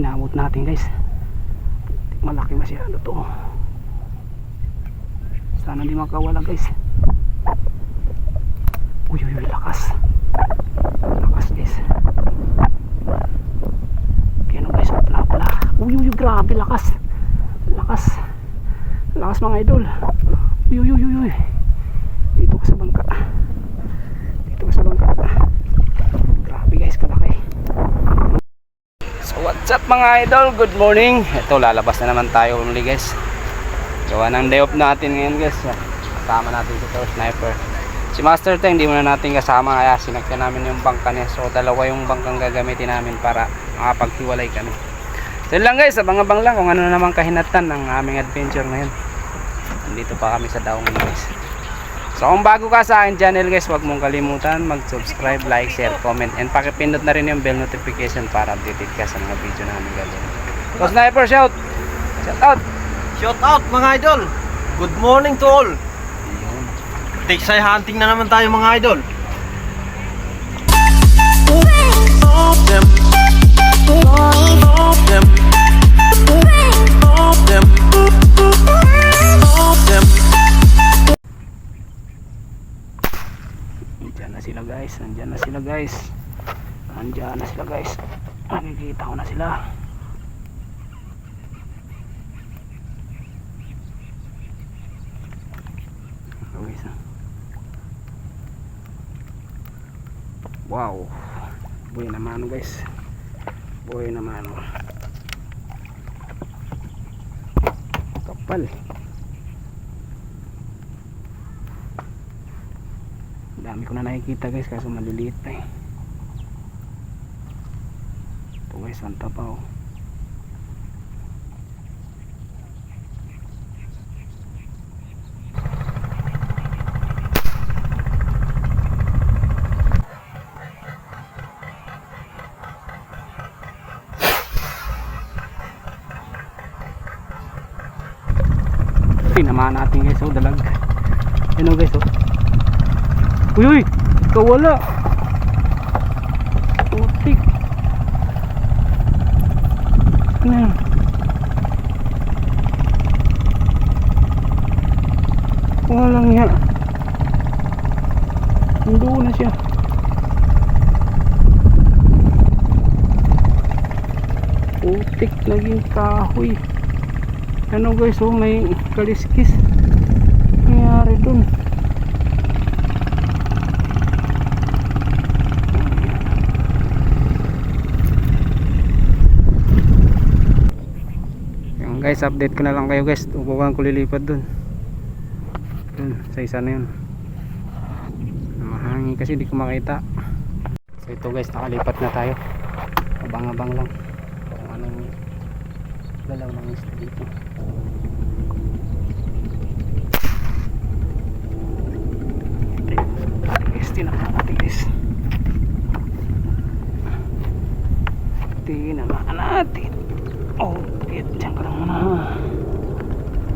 inabot natin guys. Malaki masyado to. Sana di makawala guys. Uy uy lakas. Lakas guys. Kaya no guys pala pala. Uy uy, grabe lakas. Lakas. Lakas mga idol. Uy uy uy uy uy dito ka sa bangka dito ka sa bangka grabe guys kalaki so what's up mga idol. Good morning. Ito lalabas na naman tayo uli guys. Gawa ng day off natin ngayon guys. Kasama natin si Tower Sniper. Si Master Teng hindi muna natin kasama kaya sinakyan namin yung bangka niya. So dalawa yung bangkang gagamitin namin para makapaghiwalay kami. So lang guys. Abang-abang lang kung ano na naman kahinatan ng aming adventure ngayon. Nandito pa kami sa daong guys So kung bago ka sa akin channel guys, huwag mong kalimutan mag-subscribe, like, share, comment, and pakipindot na rin yung bell notification para updated ka sa mga video namin gagawin. So Sniper, shout! Shout out! Shout out mga idol! Good morning to all! Tiksay hunting na naman tayo mga idol! Nandiyan na sila guys, nandiyan na sila guys. Nandiyan na sila guys. Nakikita ko na sila. Guys. Wow. Buhay naman guys. Buhay naman. oh. Kapal. Dami ko na nakikita guys kaso maliliit pa eh. Ito guys santa pa oh tinamaan natin guys oh dalag. Yun oh guys oh Uy, uy! Kawala! Putik! Ano? Walang nga. Nandoon na siya. Putik naging kahoy. Ano guys, oh, may kaliskis. Nangyari dun. Yung guys, update ko na lang kayo guys. Tubukan ko lilipad dun. Dun, sa isa na yun. Mahangin kasi di ko makita. So ito guys, nakalipat na tayo. Abang-abang lang. Kung anong galaw ng isla dito. Guys. Tinamaan natin. Oh, wait, dyan ka lang muna.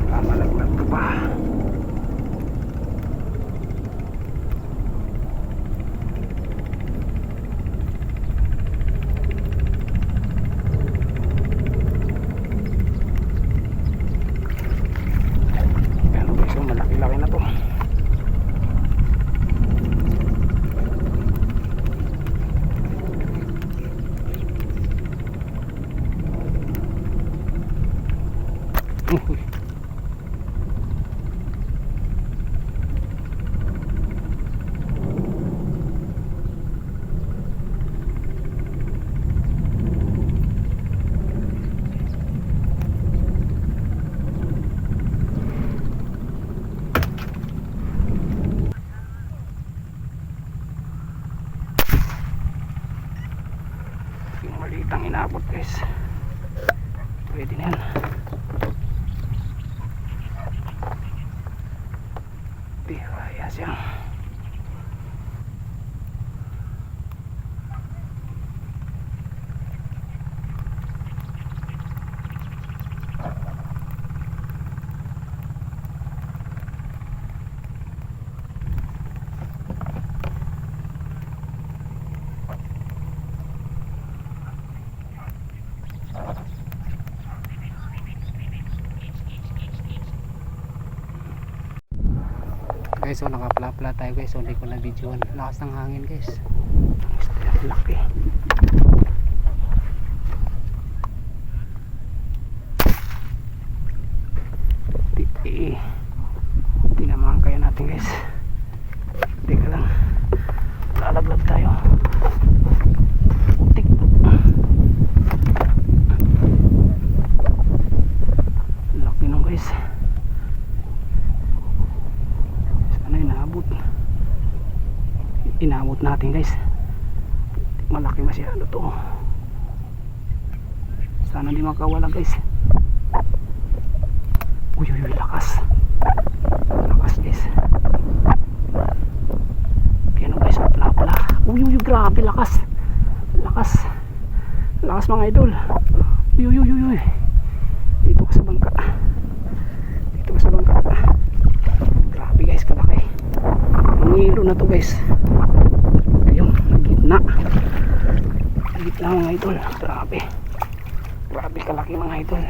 Baka malaglag ka pa. Ano guys, oh, malaki-laki na to. Uy. Yung maliit ang inabot guys. Pwede na yan. Guys so nakapla-pla tayo guys so hindi ko na videoan. Lakas ng hangin guys. Laki Ti- tinamaan kaya natin guys teka lang lalaglag tayo Putik. laki nung guys sana inaabot inaabot natin guys malaki masyado to sana di makawala guys. Uy uy uy lakas. Lakas guys. Kaya guys pala pala uy uy grabe lakas. Lakas. Lakas mga idol. Uy uy uy uy dito ka sa bangka. Dito ka sa bangka. Grabe guys kalaki. Ang hilo na to guys. Ayun gitna. Gitna mga idol. Grabe grabe kalaki mga idol.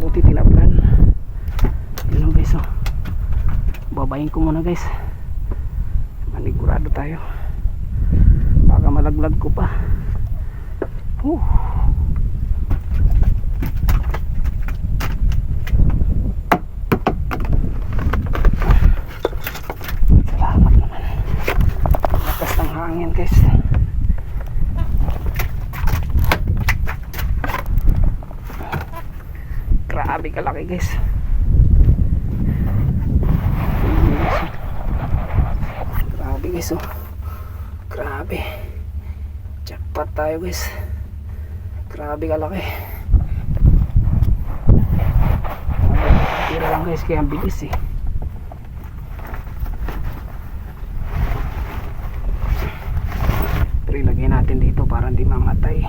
Buti tinaplan. Yun lang guys oh. Babayin ko muna guys. Manigurado tayo. Baka malaglag ko pa. Uh. salamat naman. Lakas guys grabe kalaki guys. Grabe guys oh. Grabe. Jackpot tayo guys. Grabe kalaki. Tira lang guys kaya ang bilis eh. Pero ilagay natin dito para hindi mamatay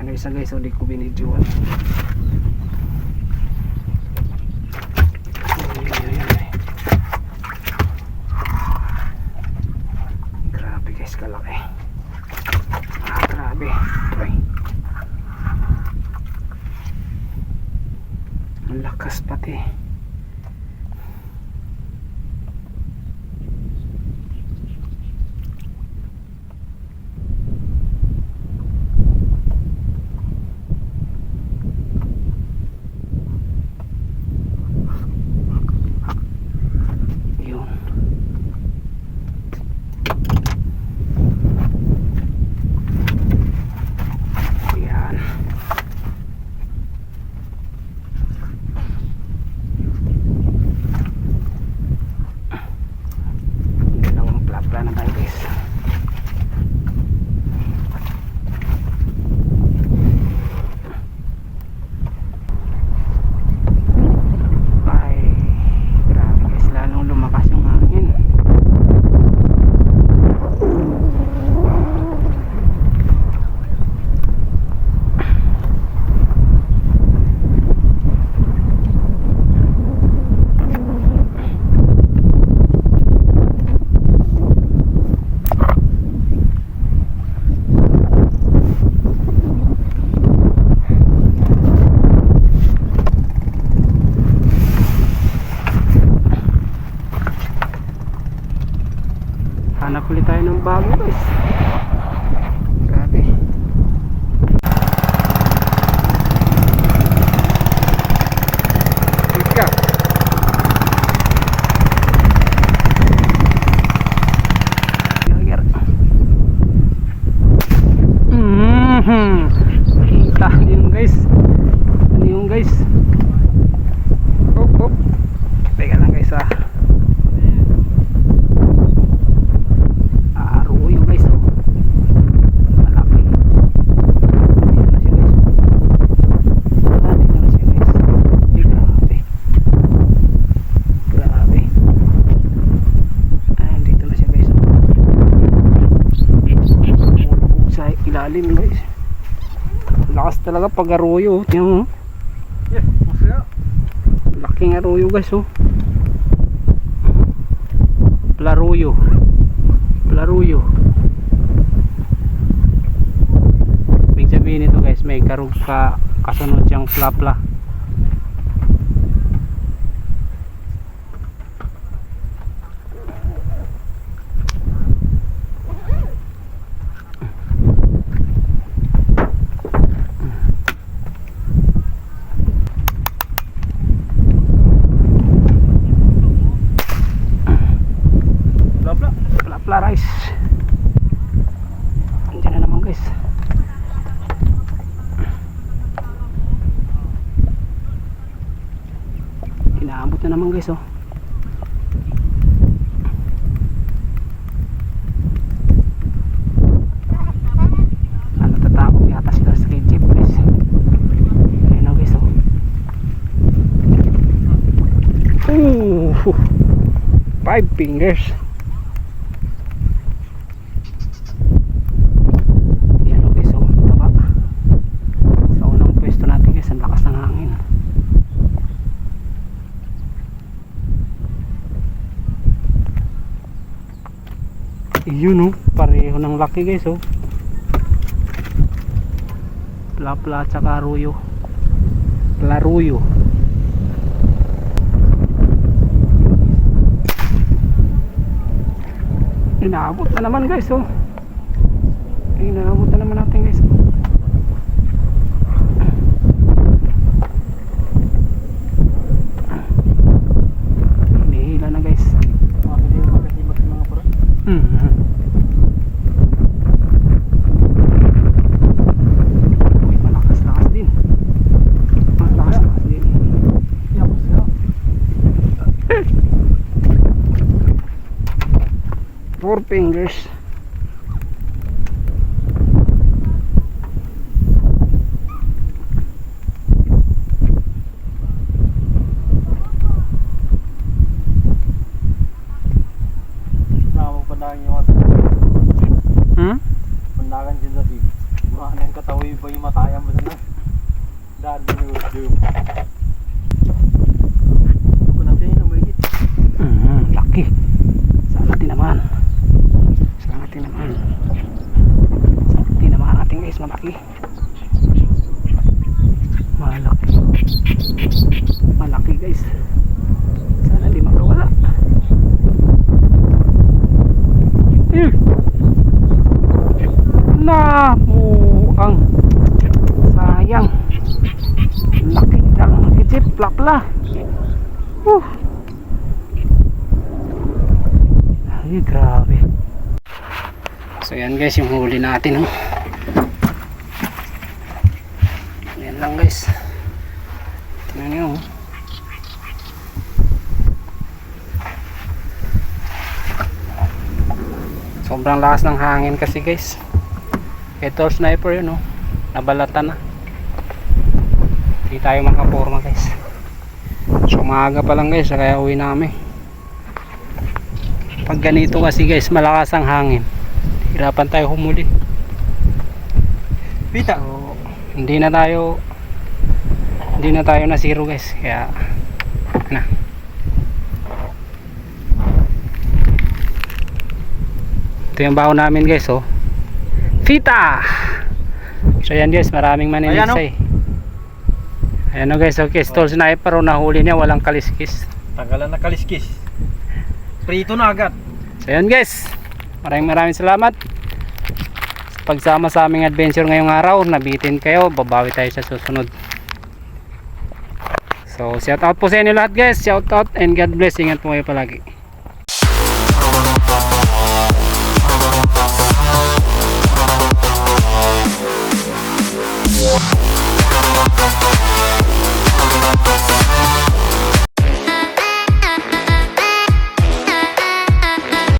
yan ang isa guys hindi ko binidyoan. Grabe guys kalaki. Ah grabe. Ay. ang lakas pati yun yan dalawang plapla na tayo guys ay grabe guys lalong lumakas yung hangin hanap ulit tayo ng bago guys grabe Ika. Ger-ger. Mhm. Kita niyo yung guys. Ano yung guys? Hop hop. Teka lang guys ah. Aaruyo guys oh. Malaki. Dito na siya guys. Ah, dito na siya guys. Di, Grabe. Grabe. Ah, dito na siya guys. Mulubog sa ilalim guys. Lakas talaga pag aruyo. Tingnan mo. oh. Yeah, masaya. Laking aruyo guys oh. Plaruyo. Plaruyo. Ibig sabihin nito guys, may karug ka kasunod siyang plapla. Blabla. Plapla rice. Andiyan na naman guys. Inaabot na naman guys oh. Ano tatakot yata sila sa kay jeep guys. Ayun na guys oh. Ooh, five fingers. Yan o guys, oh, taba. Sa unang pwesto natin guys, ang lakas ng hangin. Yun oh, pareho ng laki guys oh. Plapla at saka ruyo. Laruyo. Inaabot na naman guys oh. Inaabot na naman natin guys. Hinihila na guys. Mhm. Uy, Cheers. Plapla. Uh. Ay, grabe. So yan guys, yung huli natin. Oh. Yan lang guys. Tingnan nyo. oh. Sobrang lakas ng hangin kasi guys. Ito sniper yun oh. Nabalatan na. Hindi tayo makaporma guys. So maaga pa lang guys, kaya uwi namin pag ganito kasi guys malakas ang hangin hirapan tayo humuli. Pita. so, hindi na tayo hindi na tayo na zero guys kaya na. Ito yung baho namin guys oh. Fita so yan guys maraming Ayan, maninigsay ayan o guys okay stall sniper oh, nahuli niya walang kaliskis Tagalan na kaliskis. Prito na agad. So yun guys, maraming maraming salamat sa pagsama sa aming adventure ngayong araw. Nabitin kayo, babawi tayo sa susunod. So shout out po sa inyo lahat guys, shout out and God bless. Ingat po kayo palagi.